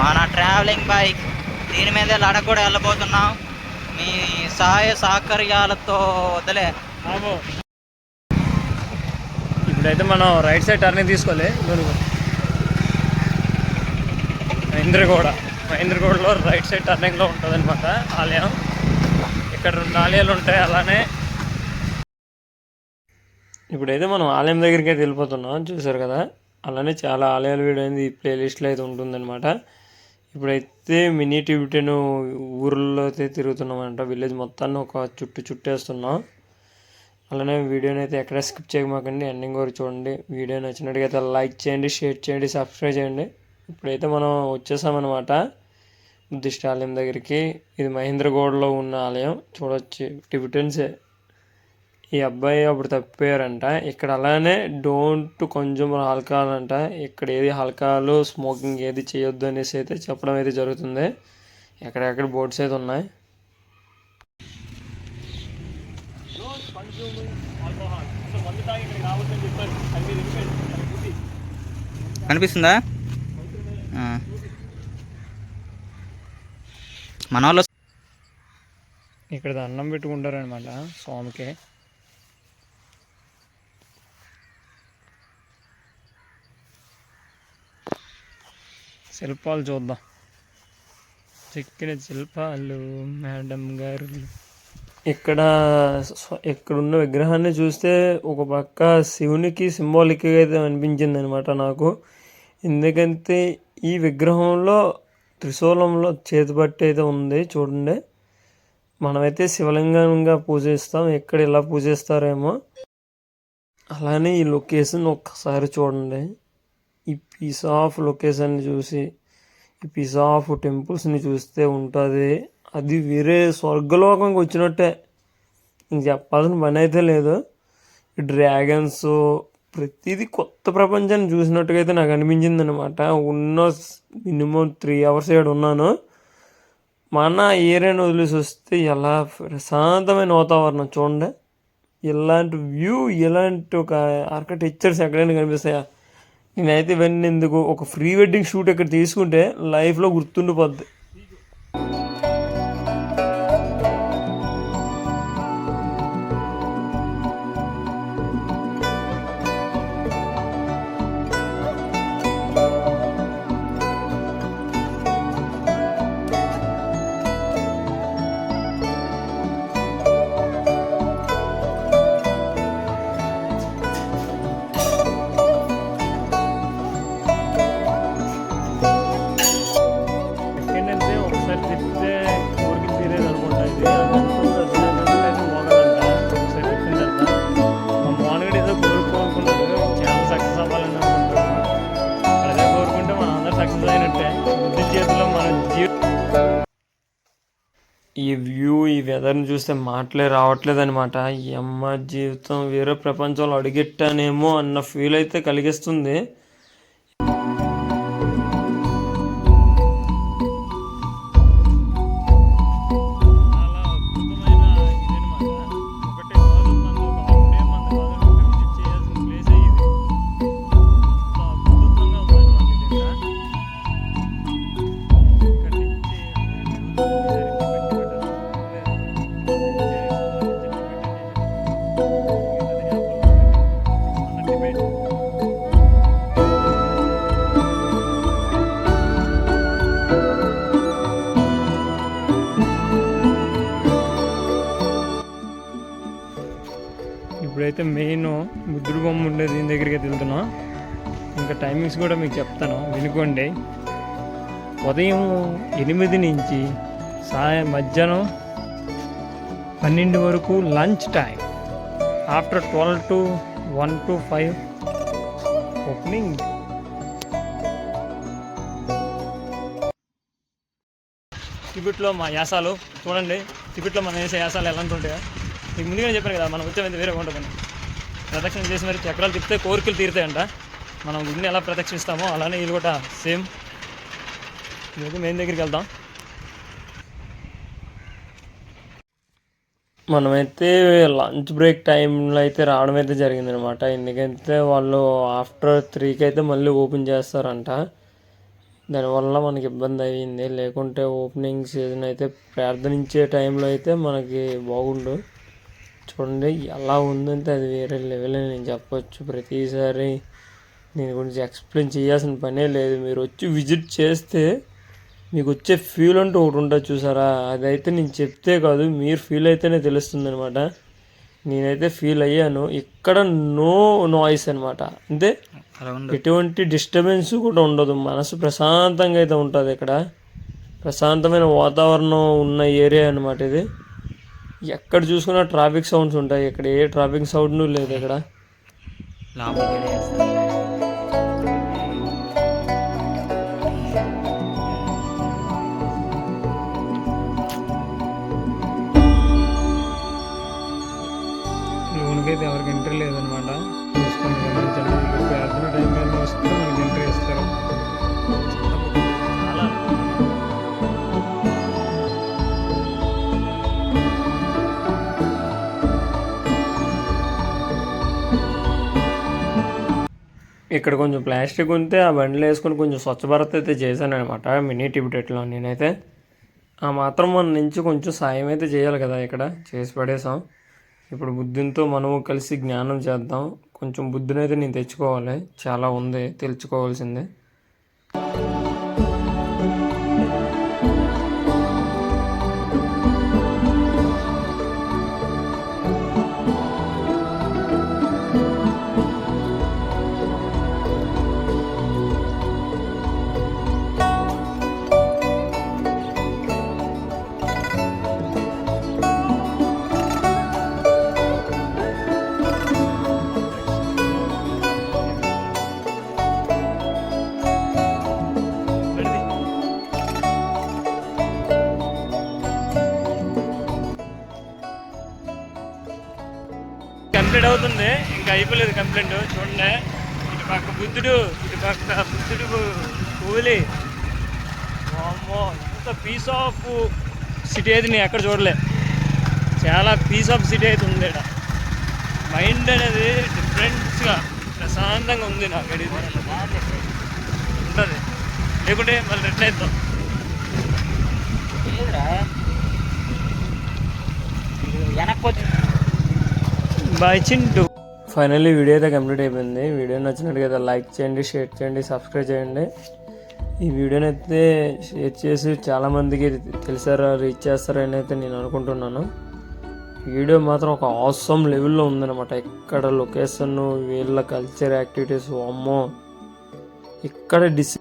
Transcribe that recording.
మన travelling bike దీని మీదే లడక్ కూడా వెళ్ళబోతున్నాం. మీ సహాయ సహకార్యాలతో వదిలే. బాబు. ఇప్పుడైతే మనం రైట్ సైడ్ టర్నింగ్ తీసుకోలేదు మహేంద్రగూడ. మహేంద్రగూడలో రైట్ సైడ్ టర్నింగ్లో ఉంటుంది అనమాట ఆలయం. ఇక్కడ రెండు ఆలయాలు ఉంటాయి అలానే. ఇప్పుడైతే మనం ఆలయం దగ్గరికి అయితే వెళ్ళిపోతున్నాం చూసారు కదా? అలానే చాలా ఆలయాలు వీడియో అనేది ఈ ప్లేలిస్ట్లో అయితే ఉంటుందన్నమాట. ఇప్పుడైతే మినీ టిబిటన్ ఊర్లో అయితే తిరుగుతున్నామంట. విలేజ్ మొత్తాన్ని ఒక చుట్టు చుట్టేస్తున్నాం. అలానే వీడియోని అయితే ఎక్కడ స్కిప్ చేయమాకండి. ఎండింగ్ వరకు చూడండి. వీడియో నచ్చినట్టుగా లైక్ చేయండి షేర్ చేయండి సబ్స్క్రైబ్ చేయండి. ఇప్పుడైతే మనం వచ్చేసామన్నమాట. బుద్ధిస్ట్ ఆలయం దగ్గరికి. ఇది మహేంద్రగూడలో ఉన్న ఆలయం. చూడొచ్చు. టిబిటన్సే ఈ అబ్బాయి అప్పుడు తప్పిపోయారంట. ఇక్కడ అలానే డోంట్ కొంచెం ఆల్కహాల్ అంట ఇక్కడ ఏది ఆల్కహాల్ స్మోకింగ్ ఏది చేయొద్దు అనేసి అయితే చెప్పడం అయితే జరుగుతుంది. ఎక్కడెక్కడ బోర్డ్స్ అయితే ఉన్నాయి. కనిపిస్తుందా. మన వాళ్ళు ఇక్కడ దండం పెట్టుకుంటారనమాట స్వామికి. శిల్పాలు చూద్దాం. చెక్కిన శిల్పాలు మేడం గారు. ఇక్కడ ఇక్కడున్న విగ్రహాన్ని చూస్తే ఒక పక్క శివునికి సింబాలిక్గా అయితే అనిపించింది అనమాట నాకు. ఎందుకంటే ఈ విగ్రహంలో త్రిశూలంలో చేతిపట్టి అయితే ఉంది చూడండి. మనమైతే శివలింగంగా పూజిస్తాం. ఎక్కడ ఇలా పూజిస్తారేమో. అలానే ఈ లొకేషన్ ఒక్కసారి చూడండి. ఈ పీస్ ఆఫ్ లొకేషన్ చూసి ఈ పీస్ ఆఫ్ టెంపుల్స్ని చూస్తే ఉంటుంది. అది వేరే స్వర్గలోకంకి వచ్చినట్టే. ఇంక చెప్పాల్సిన పని అయితే లేదు. డ్రాగన్స్ ప్రతిదీ కొత్త ప్రపంచాన్ని చూసినట్టుగా అయితే నాకు అనిపించింది అనమాట ఉన్న మినిమం త్రీ అవర్స్ ఇక్కడ ఉన్నాను. మన ఏరియాని వదిలేసి వస్తే ఎలా ప్రశాంతమైన వాతావరణం చూడండి. ఇలాంటి వ్యూ ఇలాంటి ఒక ఆర్కిటెక్చర్స్ ఎక్కడైనా కనిపిస్తాయా? నేనైతే ఇవన్నీ ఎందుకు ఒక ప్రీ వెడ్డింగ్ షూట్ ఇక్కడ తీసుకుంటే లైఫ్లో గుర్తుండిపోద్ది. వెదర్ని చూస్తే మాటలే రావట్లేదు అనమాట ఈ అమ్మ జీవితం వేరే ప్రపంచంలో అడుగెట్టానేమో అన్న ఫీల్ అయితే కలిగిస్తుంది. ఇప్పుడైతే మెయిన్ బుద్ధుడు బొమ్మ ఉండే దీని దగ్గరికి అయితే వెళ్తున్నాం. ఇంకా టైమింగ్స్ కూడా మీకు చెప్తాను వినుకోండి. ఉదయం ఎనిమిది నుంచి సాయం మధ్యాహ్నం పన్నెండు వరకు lunch time after twelve to one to five opening. టిబెట్లో మా యాసాలు చూడండి టిబెట్లో మనం వేసే యాసాలు ఎలాంటి ఉంటాయో. మీకు ముందుగానే చెప్పాను కదా మనం వచ్చే వేరే ఉండదని ప్రదక్షిణ చేసి మరి చక్రాలు తిప్పితే కోరికలు తీరుతాయంట. మనం గుడిని ఎలా ప్రదక్షిస్తామో అలానే ఇది కూడా సేమ్. ఇది మెయిన్ దగ్గరికి వెళ్దాం. మనమైతే లంచ్ బ్రేక్ టైంలో అయితే రావడం అయితే జరిగింది అనమాట ఎందుకంటే వాళ్ళు ఆఫ్టర్ త్రీకి అయితే మళ్ళీ ఓపెన్ చేస్తారంట. దానివల్ల మనకి ఇబ్బంది అయ్యింది. లేకుంటే ఓపెనింగ్ సీజన్ అయితే ప్రార్థనించే టైంలో అయితే మనకి బాగుండు. చూడండి ఎలా ఉందంటే అది వేరే లెవెల్ అని నేను చెప్పొచ్చు. ప్రతిసారి దీని గురించి ఎక్స్ప్లెయిన్ చేయాల్సిన పనే లేదు. మీరు వచ్చి విజిట్ చేస్తే మీకు వచ్చే ఫీల్ అంటూ ఒకటి ఉంటుంది చూసారా? అదైతే నేను చెప్తే కాదు మీరు ఫీల్ అయితేనే తెలుస్తుంది అనమాట నేనైతే ఫీల్ అయ్యాను. ఇక్కడ నో నాయిస్ అనమాట అంతే ఎటువంటి డిస్టర్బెన్స్ కూడా ఉండదు. మనసు ప్రశాంతంగా అయితే ఉంటుంది ఇక్కడ. ప్రశాంతమైన వాతావరణం ఉన్న ఏరియా అనమాట ఇది. ఎక్కడ చూసుకున్నా ట్రాఫిక్ సౌండ్స్ ఉంటాయి. ఇక్కడ ఏ ట్రాఫిక్ సౌండ్ లేదు ఇక్కడ. ఇక్కడ కొంచెం ప్లాస్టిక్ ఉంటే ఆ బండిలో వేసుకొని కొంచెం స్వచ్ఛ భారత్ అయితే చేశాను అనమాట మినీ టిబిటెట్లో నేనైతే. ఆ మాత్రం మన నుంచి కొంచెం సాయం అయితే చేయాలి కదా ఇక్కడ చేసి పడేసాం. ఇప్పుడు బుద్ధితో మనము కలిసి జ్ఞానం చేద్దాం. కొంచెం బుద్ధినైతే నేను తెచ్చుకోవాలి చాలా ఉంది తెలుసుకోవాల్సిందే. కంప్లీట్ అవుతుంది. ఇంకా అయిపోలేదు కంప్లైంట్. చూడండి. ఇటు పక్క బుద్ధుడు ఇటు పక్క బుద్ధుడు కూలి అమ్మో ఎంత పీస్ ఆఫ్ సిటీ అయితే నేను ఎక్కడ చూడలే. చాలా పీస్ ఆఫ్ సిటీ అయితే ఉంది ఇక్కడ మైండ్ అనేది డిఫరెంట్గా ప్రశాంతంగా ఉంది నాకు ఇది ఉంటుంది. లేకుంటే మళ్ళీ రిటర్న్ అవుతాం వెనక్కి వచ్చి బాయ్ చింటూ ఫైనల్లీ వీడియో అయితే కంప్లీట్ అయిపోయింది. వీడియో నచ్చినట్టుగా లైక్ చేయండి షేర్ చేయండి సబ్స్క్రైబ్ చేయండి. ఈ వీడియోని అయితే షేర్ చేసి చాలామందికి తెలిసారా రీచ్ చేస్తారని అయితే నేను అనుకుంటున్నాను. వీడియో మాత్రం ఒక ఆసమ్ లెవెల్లో ఉందన్నమాట. ఇక్కడ లొకేషన్ వీళ్ళ కల్చర్ యాక్టివిటీస్ అమ్మో ఇక్కడ డిసి